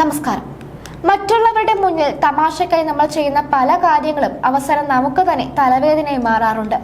നമസ്കാരം. മറ്റുള്ളവരുടെ മുന്നിൽ തമാശക്കായി നമ്മൾ ചെയ്യുന്ന പല കാര്യങ്ങളും അവസരം നമുക്ക് തന്നെ തലവേദനയായി മാറാറുണ്ട്.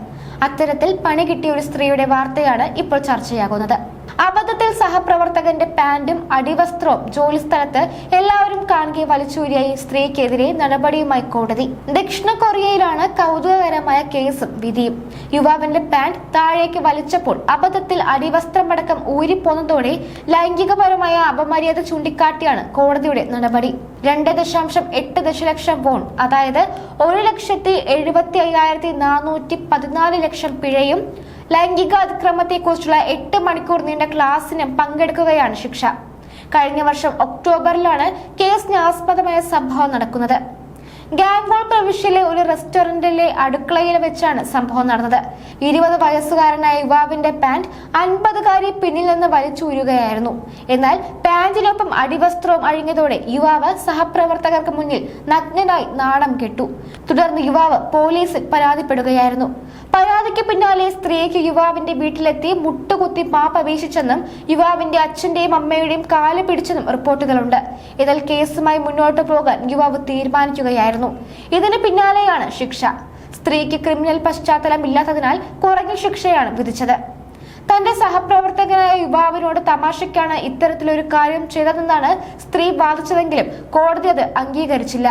അത്തരത്തിൽ പണി കിട്ടിയ ഒരു സ്ത്രീയുടെ വാർത്തയാണ് ഇപ്പോൾ ചർച്ചയാകുന്നത്. അബദ്ധത്തിൽ സഹപ്രവർത്തകന്റെ പാന്റും അടിവസ്ത്രവും ജോലിസ്ഥലത്ത് എല്ലാവരും കാണുകയെ വലിച്ചൂരിയ ഈ സ്ത്രീക്കെതിരെ നടപടിയുമായി കോടതി. ദക്ഷിണ കൊറിയയിലാണ് കൗതുകകരമായ കേസും വിധിയും. യുവാവിന്റെ പാന്റ് താഴേക്ക് വലിച്ചപ്പോൾ അബദ്ധത്തിൽ അടിവസ്ത്രമടക്കം ഊരിപ്പോന്നതോടെ ലൈംഗികപരമായ അപമര്യാദ ചൂണ്ടിക്കാട്ടിയാണ് കോടതിയുടെ നടപടി. രണ്ട് ദശാംശം എട്ട് ദശലക്ഷം വോൺ അതായത് ഒരു ലക്ഷത്തി എഴുപത്തി അയ്യായിരത്തി നാനൂറ്റി പതിനാല് ലക്ഷം പിഴയും ലൈംഗിക അതിക്രമത്തെക്കുറിച്ചുള്ള എട്ട് മണിക്കൂർ നീണ്ട ക്ലാസ്സിനും പങ്കെടുക്കുകയാണ് ശിക്ഷ. കഴിഞ്ഞ വർഷം ഒക്ടോബറിലാണ് കേസിന് ആസ്പദമായ സംഭവം നടക്കുന്നത്. ഗാംഗ്വാൾ പ്രവിശ്യയിലെ ഒരു റെസ്റ്റോറന്റിലെ അടുക്കളയിൽ വെച്ചാണ് സംഭവം നടന്നത്. ഇരുപത് വയസ്സുകാരനായ യുവാവിന്റെ പാന്റ് അൻപതുകാരി പിന്നിൽ നിന്ന് വലിച്ചൂരുകയായിരുന്നു എന്നാൽ പാന്റിനൊപ്പം അടിവസ്ത്രവും അഴിഞ്ഞതോടെ യുവാവ് സഹപ്രവർത്തകർക്ക് മുന്നിൽ നഗ്നനായി നാണം കെട്ടു. തുടർന്ന് യുവാവ് പോലീസിൽ പരാതിപ്പെടുകയായിരുന്നു. പരാതിക്ക് പിന്നാലെ സ്ത്രീക്ക് യുവാവിന്റെ വീട്ടിലെത്തി മുട്ടുകുത്തി മാപ്പ് അപേക്ഷിച്ചെന്നും യുവാവിന്റെ അച്ഛന്റെയും അമ്മയുടെയും കാൽ പിടിച്ചെന്നും റിപ്പോർട്ടുകളുണ്ട്. ഇതിൽ കേസുമായി മുന്നോട്ട് പോകാൻ യുവാവ് തീരുമാനിക്കുകയായിരുന്നു. ഇതിന് പിന്നാലെയാണ് ശിക്ഷ. സ്ത്രീക്ക് ക്രിമിനൽ പശ്ചാത്തലം ഇല്ലാത്തതിനാൽ കുറഞ്ഞ ശിക്ഷയാണ് വിധിച്ചത്. തന്റെ സഹപ്രവർത്തകനായ യുവാവിനോട് തമാശയ്ക്കാണ് ഇത്തരത്തിലൊരു കാര്യം ചെയ്തതെന്നാണ് സ്ത്രീ വാദിച്ചതെങ്കിലും കോടതി അത് അംഗീകരിച്ചില്ല.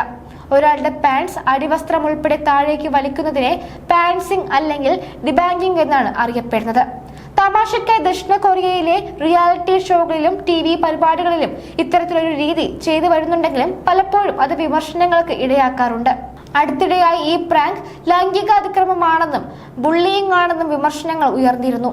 ഒരാളുടെ പാൻസ് അടിവസ്ത്രം ഉൾപ്പെടെ താഴേക്ക് വലിക്കുന്നതിനെ പാൻസിംഗ് അല്ലെങ്കിൽ ഡിബാങ്കിംഗ് എന്നാണ് അറിയപ്പെടുന്നത്. തമാശയ്ക്കായി ദക്ഷിണ കൊറിയയിലെ റിയാലിറ്റി ഷോകളിലും ടി വി പരിപാടികളിലും ഇത്തരത്തിലൊരു രീതി ചെയ്തു വരുന്നുണ്ടെങ്കിലും പലപ്പോഴും അത് വിമർശനങ്ങൾക്ക് ഇടയാക്കാറുണ്ട്. അടുത്തിടെയായി ഈ പ്രാങ്ക് ലൈംഗിക അതിക്രമമാണെന്നും ബുള്ളിയിങ് ആണെന്നും വിമർശനങ്ങൾ ഉയർന്നിരുന്നു.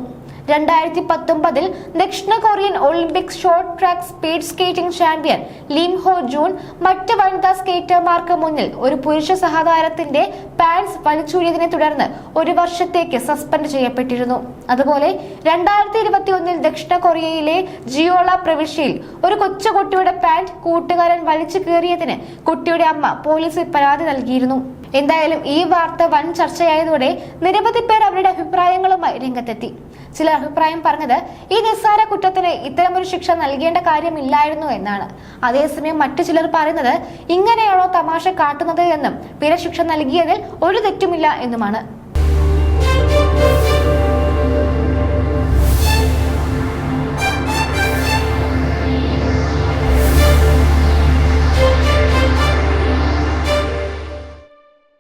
രണ്ടായിരത്തി പത്തൊമ്പതിൽ ദക്ഷിണ Korean Olympic short track speed skating champion Lim Hyo Jun മറ്റ് വനിതാ സ്കേറ്റർമാർക്ക് മുന്നിൽ ഒരു പുരുഷ സഹതാരത്തിന്റെ പാൻസ് വലിച്ചൂരിയതിനെ തുടർന്ന് ഒരു വർഷത്തേക്ക് സസ്പെൻഡ് ചെയ്യപ്പെട്ടിരുന്നു. അതുപോലെ രണ്ടായിരത്തി ഇരുപത്തി ഒന്നിൽ ദക്ഷിണ കൊറിയയിലെ ജിയോള പ്രവിശ്യയിൽ ഒരു കൊച്ചുകുട്ടിയുടെ പാന്റ് കൂട്ടുകാരൻ വലിച്ചു കീറിയതിന് കുട്ടിയുടെ അമ്മ പോലീസിൽ പരാതി നൽകിയിരുന്നു. എന്തായാലും ഈ വാർത്ത വൻ ചർച്ചയായതോടെ നിരവധി പേർ അവരുടെ അഭിപ്രായങ്ങളുമായി രംഗത്തെത്തി. ചില അഭിപ്രായം പറഞ്ഞത് ഈ നിസ്സാര കുറ്റത്തിന് ഇത്തരമൊരു ശിക്ഷ നൽകേണ്ട കാര്യമില്ലായിരുന്നു എന്നാണ്. അതേസമയം മറ്റു ചിലർ പറയുന്നത് ഇങ്ങനെയാണോ തമാശ കാട്ടുന്നത് എന്നും പിഴ ശിക്ഷ നൽകിയതിൽ ഒരു തെറ്റുമില്ല എന്നുമാണ്.